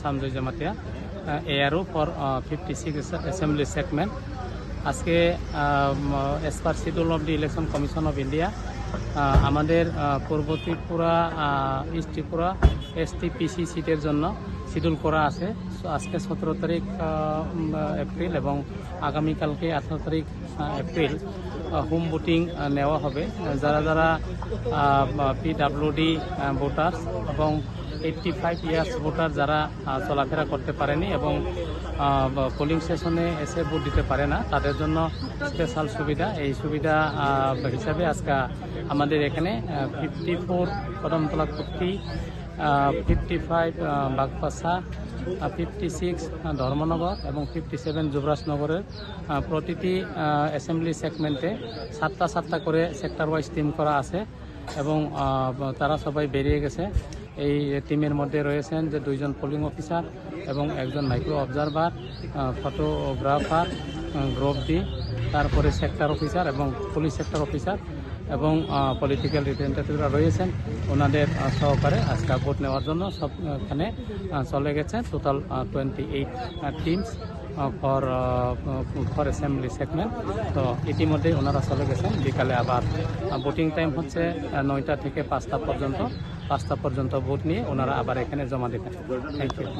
Samjui Jamatia ARO for fifty six assembly segment আজকে as per schedule of the election commission of India আমাদের পূর্ব Tripura east Tripura S T PC সিটের জন্য schedule করা আছে। আজকে সতেরো তারিখ এপ্রিল এবং আগামীকালকে আঠারো তারিখ এপ্রিল হোম ভোটিং নেওয়া হবে। যারা যারা পি পিডাব্লিউডি ভোটার এবং এইটটি ফাইভ ইয়ার্স ভোটার যারা চলাফেরা করতে পারেনি এবং পোলিং স্টেশনে এসে ভোট দিতে পারে না, তাদের জন্য স্পেশাল সুবিধা। এই সুবিধা হিসাবে আজকে আমাদের এখানে fifty four Kadamtala Kurti fifty five Bagbassa fifty six Dharmanagar এবং ফিফটি সেভেন যুবরাজনগরের প্রতিটি অ্যাসেম্বলি সেগমেন্টে সাতটা সাতটা করে সেক্টর ওয়াইজ টিম করা আছে। এবং তারা সবাই বেরিয়ে গেছে। এই টিমের মধ্যে রয়েছেন যে দুইজন পোলিং অফিসার এবং একজন micro observer photographer group D তারপরে সেক্টর অফিসার এবং পুলিশ সেক্টর অফিসার এবং পলিটিক্যাল রিপ্রেজেন্টেটিভরা রয়েছেন। ওনাদের সহকারে আজকে ভোট নেওয়ার জন্য সব, এখানে চলে গেছে। Total twenty eight teams for for assembly segment তো ইতিমধ্যেই ওনারা চলে গেছেন। বিকালে আবার ভোটিং টাইম হচ্ছে নয়টা থেকে পাঁচটা পর্যন্ত। পাঁচটা পর্যন্ত ভোট নিয়ে ওনারা আবার এখানে জমা দেবেন। Thank you